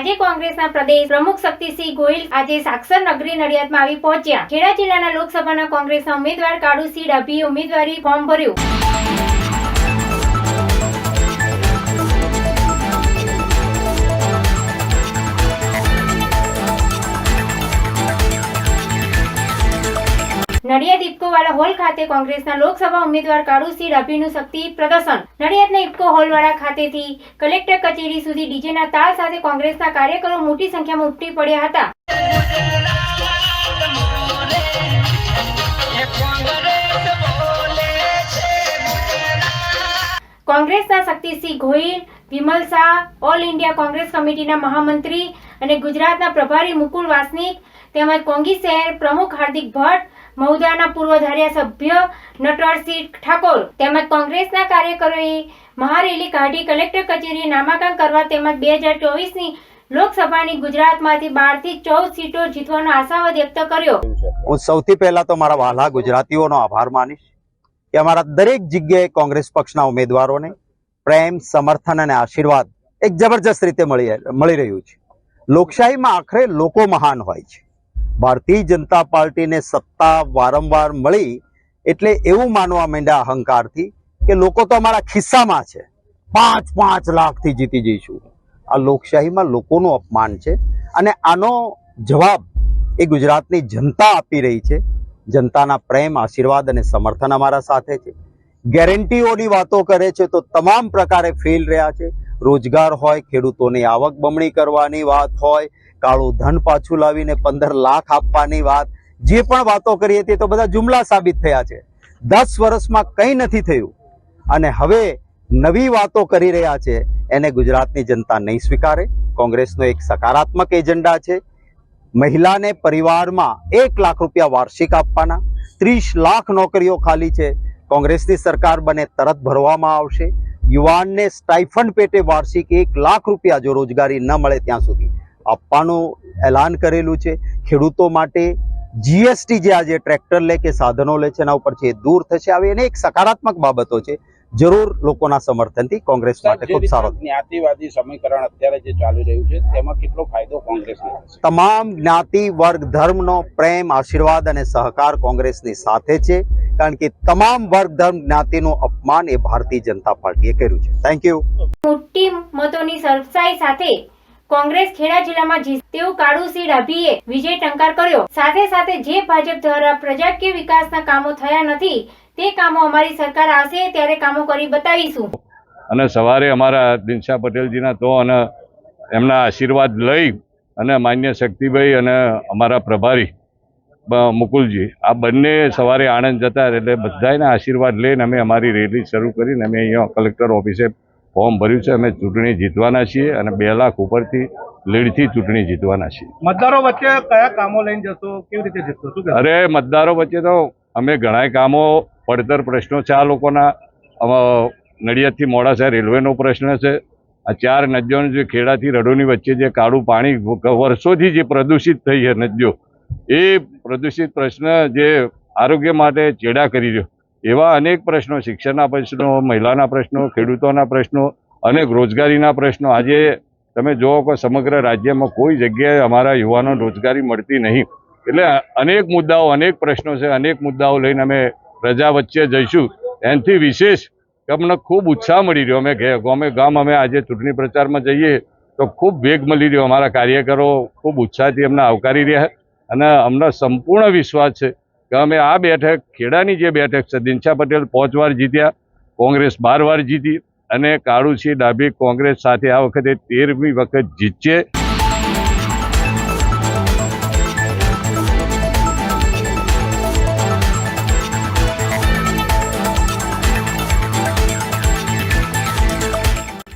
આજે કોંગ્રેસના પ્રદેશ પ્રમુખ શક્તિસિંહ ગોહિલ આજે સાક્ષર નગરી નડિયાદમાં આવી પહોંચ્યા. ખેડા જિલ્લાના લોકસભાના કોંગ્રેસના ઉમેદવાર કાળુસિંહ ડાભીએ ઉમેદવારી ફોર્મ ભર્યું. નડિયાદ ઇફકોવાલા હોલ ખાતે કોંગ્રેસના લોકસભા ઉમેદવાર કાળુસિંહ રભીનું શક્તિ પ્રદર્શન. નડિયાદના ઇફકો હોલવાળા ખાતેથી કલેક્ટર કચેરી સુધી ડીજેના તાલ સાથે કોંગ્રેસના કાર્યકરો મોટી સંખ્યામાં ઉમટી પડ્યા હતા. કોંગ્રેસના Shaktisinh Gohil, Vimal Shah, all India Congress કમિટીના મહામંત્રી અને ગુજરાતના પ્રભારી મુકુલ વાસનિક તેમજ કોંગી શહેર પ્રમુખ હાર્દિક ભટ્ટ મહુદાના પૂર્વ ધારાસભ્ય નટવરસિંહ ઠાકોર તેમજ કોંગ્રેસના કાર્યકરોએ મહારેલી કાઢી કલેક્ટર કચેરી નામાંકન કરવા તેમજ બે હજાર ચોવીસની લોકસભાની ગુજરાતમાંથી બારથી ચૌદ સીટો જીતવાનો આશાવાદ વ્યક્ત કર્યો. હું સૌથી પહેલા તો મારા વાલા ગુજરાતીઓનો આભાર માનીશ કે અમારા દરેક જગ્યાએ કોંગ્રેસ પક્ષના ઉમેદવારોને પ્રેમ, સમર્થન અને આશીર્વાદ એક જબરજસ્ત રીતે મળી મળી રહ્યું છે. લોકશાહીમાં આખરે લોકો મહાન હોય છે. ભારતીય જનતા પાર્ટીને સત્તા વારંવાર મળી એટલે એવું માનવા માંડ્યા અહંકારથી કે લોકો તો અમારા ખિસ્સામાં છે. પાંચ પાંચ લાખથી જીતી જઈશું. આ લોકશાહીમાં લોકોનું અપમાન છે અને આનો જવાબ એ ગુજરાતની જનતા આપી રહી છે. જનતાના પ્રેમ, આશીર્વાદ અને સમર્થન અમારા સાથે છે. ગેરંટીઓની વાતો કરે છે તો તમામ પ્રકારે ફેલ રહ્યા છે. રોજગાર હોય, ખેડૂતોની આવક બમણી કરવાની વાત હોય, કાળું ધન પાછું લાવીને પંદર લાખ આપવાની વાત, જે પણ વાતો કરી હતી તો બધા જુમલા સાબિત થયા છે. દસ વર્ષમાં કંઈ નથી થયું. અને હવે નવી વાતો કરી રહ્યા છે. એને ગુજરાતની જનતા નહીં સ્વીકારે. કોંગ્રેસનો એક સકારાત્મક એજન્ડા છે. મહિલાને પરિવારમાં એક લાખ રૂપિયા વાર્ષિક આપવાના. ત્રીસ લાખ નોકરીઓ ખાલી છે. કોંગ્રેસની સરકાર બને તરત ભરવામાં આવશે. યુવાનને સ્ટાઇફંડ પેટે વાર્ષિક એક લાખ રૂપિયા જો રોજગારી ન મળે ત્યાં સુધી. આપવાનું એલાન કરેલું છે. ખેડૂતો માટે જીએસટી જે આજે ટ્રેક્ટર લે કે સાધનો લે છે એના ઉપરથી એ દૂર થશે આવી એક સકારાત્મક બાબતો છે. જરૂર લોકોના સમર્થનથી કોંગ્રેસ માટે ખૂબ સારો. જ્ઞાતિવાદી સમીકરણ અત્યારે જે ચાલી રહ્યું છે તેમાં કેટલો ફાયદો કોંગ્રેસને તમામ જ્ઞાતિ વર્ગ ધર્મનો પ્રેમ આશીર્વાદ અને સહકાર કોંગ્રેસની સાથે છે. કારણ કે તમામ વર્ગ ધર્મ જ્ઞાતિનું અપમાન એ ભારતીય જનતા પાર્ટીએ કર્યું છે. થેન્ક યુ મોટી મતોની સરસાઈ સાથે કોંગ્રેસ ખેડા જિલ્લામાં જીત તેવું કાળુસિંહ ડાભીએ વિજય ટંકાર કર્યો. સાથે સાથે જે ભાજપ દ્વારા પ્રજાકીય વિકાસના કામો થયા નથી તે કામો અમારી સરકાર આવશે ત્યારે કામો કરી બતાવીશું. અને સવારે અમારા દિનશા પટેલજીના તો અને એમના આશીર્વાદ લઈ અને માન્ય શક્તિભાઈ અને અમારા પ્રભારી મુકુલજી આ બંને સવારે આણંદ જતા એટલે બધાના આશીર્વાદ લઈને અમે અમારી રેલી શરૂ કરીને અમે અહીંયા કલેક્ટર ઓફિસે ફોર્મ ભર્યું છે. અમે ચૂંટણી જીતવાના છીએ અને બે લાખ ઉપરથી લીડથી ચૂંટણી જીતવાના છીએ. મતદારો વચ્ચે કયા કામો લઈને જશો? કેવી રીતે જીતશો શું અરે મતદારો વચ્ચે તો અમે ઘણાય કામો પડતર પ્રશ્નો છે આ લોકોના. નડિયાદથી મોડાસા રેલવેનો પ્રશ્ન છે. આ ચાર નદીઓ જે ખેડાથી રડોની વચ્ચે જે કાળું પાણી વર્ષોથી જે પ્રદૂષિત થઈ છે નદીઓ એ પ્રદૂષિત પ્રશ્ન જે આરોગ્ય માટે ચેડા કરી રહ્યો. એવા અનેક પ્રશ્નો, શિક્ષણના પ્રશ્નો, મહિલાના પ્રશ્નો, ખેડૂતોના પ્રશ્નો અનેક રોજગારીના પ્રશ્નો. આજે તમે જુઓ કે સમગ્ર રાજ્યમાં કોઈ જગ્યાએ અમારા યુવાનો રોજગારી મળતી નહીં. એટલે અનેક મુદ્દાઓ, અનેક પ્રશ્નો છે. અનેક મુદ્દાઓ લઈને અમે પ્રજા વચ્ચે જઈશું. એનાથી વિશેષ કે અમને ખૂબ ઉત્સાહ મળી રહ્યો. અમે ગામે ગામ, અમે આજે ચૂંટણી પ્રચારમાં જઈએ તો ખૂબ વેગ મળી રહ્યો. અમારા કાર્યકરો ખૂબ ઉત્સાહથી અમને આવકારી રહ્યા. અને અમને સંપૂર્ણ વિશ્વાસ છે કે અમે આ બેઠક, ખેડાની જે બેઠક છે, દિનશા પટેલ પાંચ વાર જીત્યા, કોંગ્રેસ બાર વાર જીતી અને કાળુસિંહ ડાભી કોંગ્રેસ સાથે આ વખતે તેરમી વખત જીતશે.